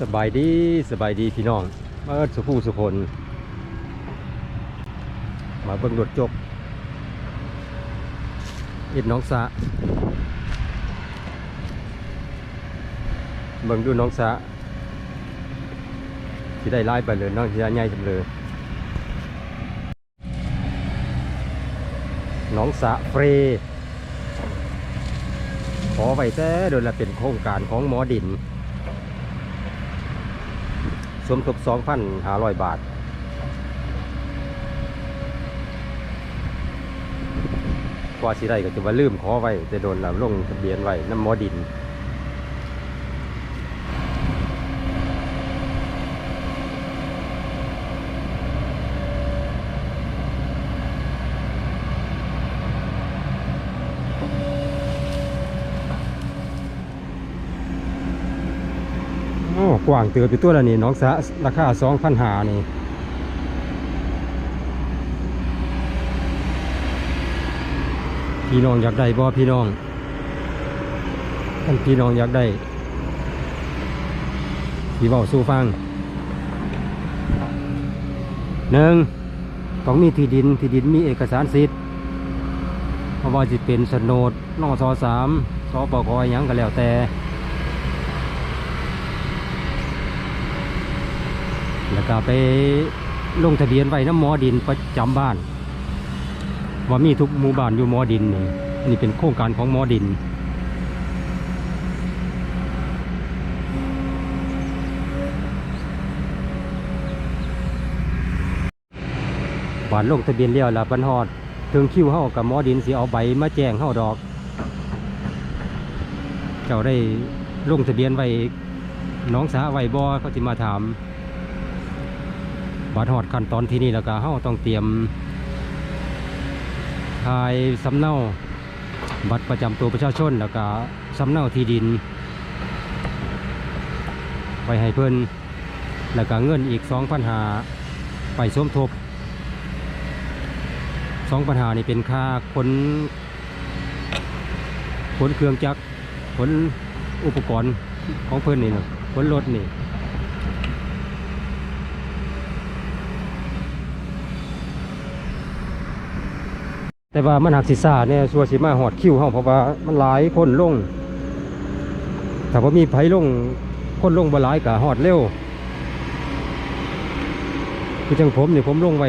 สบายดีสบายดีพี่น้องเมาเอิ้นสุภูสุพลมาเบิ่งรถจกอิดน้องสะเบิ่งดูน้องสะที่ได้ไล่ไปเลยน้องที่ได้ใหญ่จำเลยน้องสะเฟรขอไว้แต่โดยละเป็นโครงการของหมอดิน สมทบ2,500 บาท กว่าสิได้ก็จะว่าลืมขอไว้จะโดนลำลงทะเบียนไว้น้ำมอดิน โอ้กว้างเตือไปตัวละนี่น้องสะราคาสองพันหานี่พี่น้องอยากได้บ่พี่น้องท่านพี่น้องอยากได้พี่เบาสู้ฟังหนึ่งต้องมีที่ดินที่ดินมีเอกสารสิทธิ์เพราะว่าจะเป็นโฉนดนอสอสามสปกอหยังก็แล้วแต่ แล้วก็ไปลงทะเบียนไว้น้ำหมอดินประจำบ้านว่ามีทุกหมู่บ้านอยู่หมอดินนี่นี่เป็นโครงการของหมอดินบ้านลงทะเบียนเลี้ยวละบันฮอดถึงคิวเฮากับหมอดินสิเอาใบมาแจ้งเฮาดอก เจ้าได้ลงทะเบียนไว้น้องสาไว้บ่เขาสิมาถาม บัดหอดขั้นตอนที่นี่แล้วก็เฮาต้องเตรียมถ่ายสำเนาบัตรประจำตัวประชาชนแล้วก็สำเนาที่ดิน ไปให้เพิ่นแล้วก็เงินอีกสองพันหาไปสมทบสองปัญหานี่เป็นค่าขนขนเครื่องจักรขนอุปกรณ์ของเพิ่นนี่นะขนรถนี่ แต่ว่ามันหักศีรษะเนี่ยสัวสิมาหอดคิวเฮาเพราะว่ามันหลายคนลงถ้าว่ามีไผลงคนลงบ่หลายก็หอดเร็วคือจังผมเนี่ผมลงไว้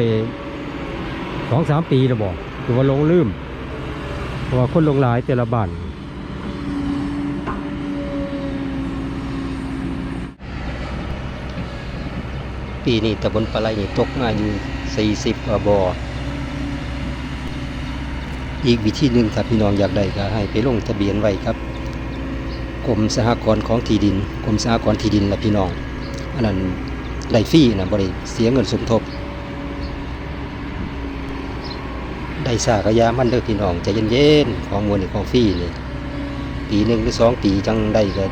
สองสามปีแล้วบอกคือว่าลงลืมเพราะว่าคนลงหลายแต่ละบ้านปีนี้ตะบนปลาไหลนี่ตกมาอยู่สี่สิบบ่อ อีกวิธีหนึ่งถ้าพี่น้องอยากได้ก็ให้ไปลงทะเบียนไว้ครับกรมสหกรณ์ของที่ดินกรมสหกรณ์ที่ดินละพี่น้องอันนั้นได้ฟรีนะบริเสียเงินสมทบ ได้สากยามันเด้อพี่น้องใจเย็นๆของมวลของฟรีนี่ปีหนึ่งหรือสองปีจังได้ก็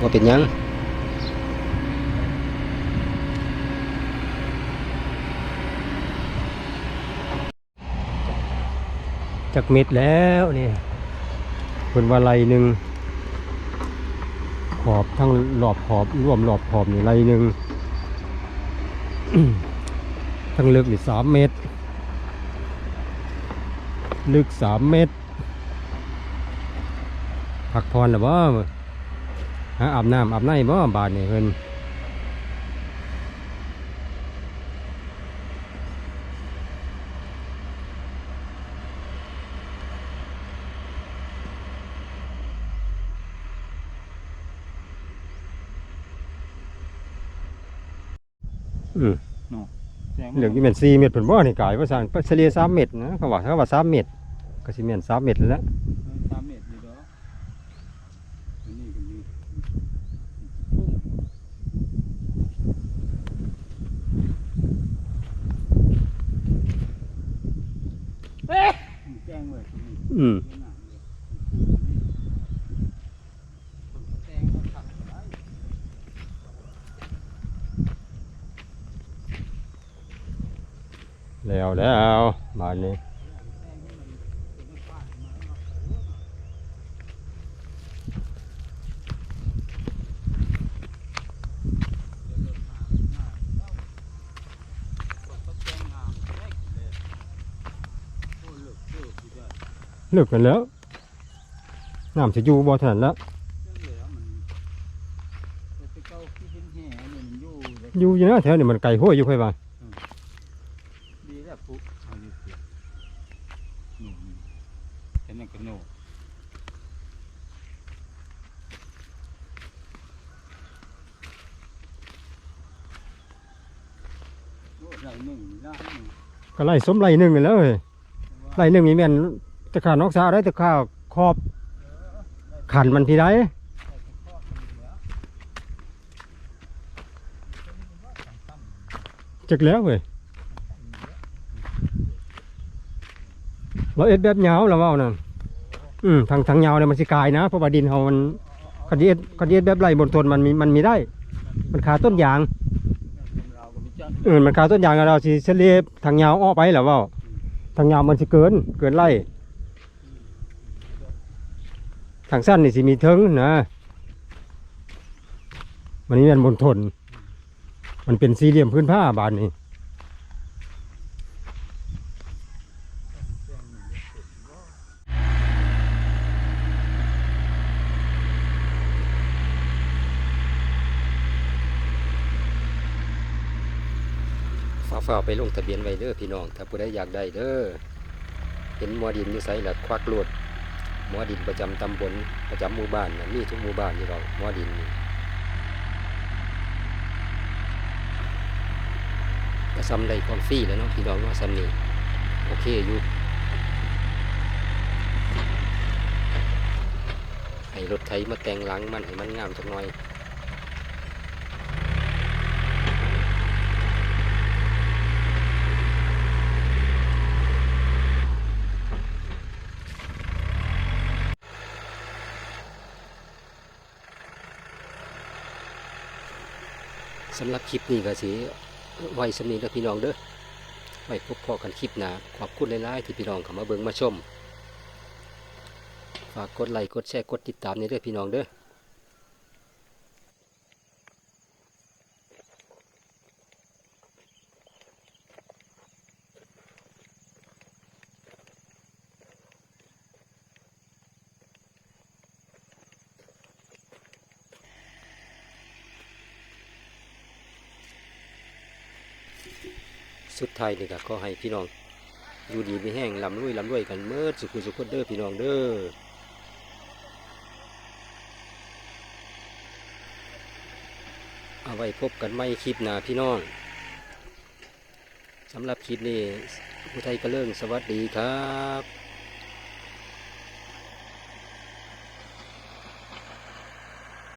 ว่าเป็นยัง จากเม็ดแล้วนี่เป็นว่าไรหนึ่งขอบทั้งรอบขอบร่วมรอบขอบนี่ไรหนึ่งทั้งลึกนี่สามเมตร ลึกสามเมตรพักผ่อนหรือบ่าอาบน้ำอาบในบ่บาทนี่เพิ่น อืมเหลืองที่เป็นสี่เม็ดเป็นบ่อนี่กายว่าสั่งเฉลี่ยสามเม็ดนะเขาว่าเขาว่าสามเม็ดก็สิเม็ดสามเม็ดแล้วสามเมตรนี่เด้ออันนี้ก็มีแจ้งไว้ที่นี่อืมแแล้วแล้วบานนี้ เลิกกันแล้วน้ำจะอยู่บ่ทันแล้วอยู่อยู่นะแถวนี้มันไก่ห้วยอยู่ไพ่บ้าน แค่นั้นก็โน่โน่ไรหนึ่งละหนึ่งก็ไล่สมไล่หนึ่งกันแล้วเฮ้ยไล่หนึ่งมีแม่นตะขานอกสาได้ตะขาขอบขันมันพี่ได้จักแล้วเว้ย เราเอ็ดแบบยาวแล้วว่านั่นอืมทางทางยาวเนี่ยมันสิกายนะเพราะว่าดินเฮามันคันเอ็ดคันเอ็ดแบบไร่บนทนมันมีมันมีได้ มันขาต้นยางเราก็มีจันเออมันขาต้นยางเราสิเฉลี่ยทางยาวออไปแล้วเว่าทางยาวมันสิเกินเกินไร่ทางสั้นนี่สิมีเทิงนะมันนี่มันบนทน มันเป็นสี่เหลี่ยมพื้นผ้าบานนี้ ฝ้าไปลงทะเบียนไว้เด้อพี่น้อง ถ้าผู้ใดอยากได้เด้อเห็นหมอดินอยู่ไสละควักโลดหมอดินประจำตำบลประจำหมู่บ้านนะมีทุกหมู่บ้านนี่เราหมอดินก็ซ้ำได้ความฟรีแล้วเนาะพี่น้องเนาะซ้ำนี่โอเคอยู่ให้รถไถมาแต่งหลังมันให้มันงามจักหน่อย สำหรับคลิปนี้ก็สิไว้สำนีแล้วพี่น้องเด้อไว้พบพอกันคลิปหนาขอบคุณหลายๆที่พี่น้องเข้ามาเบิ่งมาชม ฝากกดไลค์กดแชร์กดติดตามในเด้อพี่น้องเด้อ สุดท้ายนี่ก็ขอให้พี่น้องอยู่ดีไม่แห้งลำลุยลำรวยกันเมื่อสุขุสุขเด้อพี่น้องเด้อเอาไว้พบกันไม่คลิปหน้าพี่น้องสำหรับคลิปนี้ผู้ไทยกระเลิงสวัสดีครับ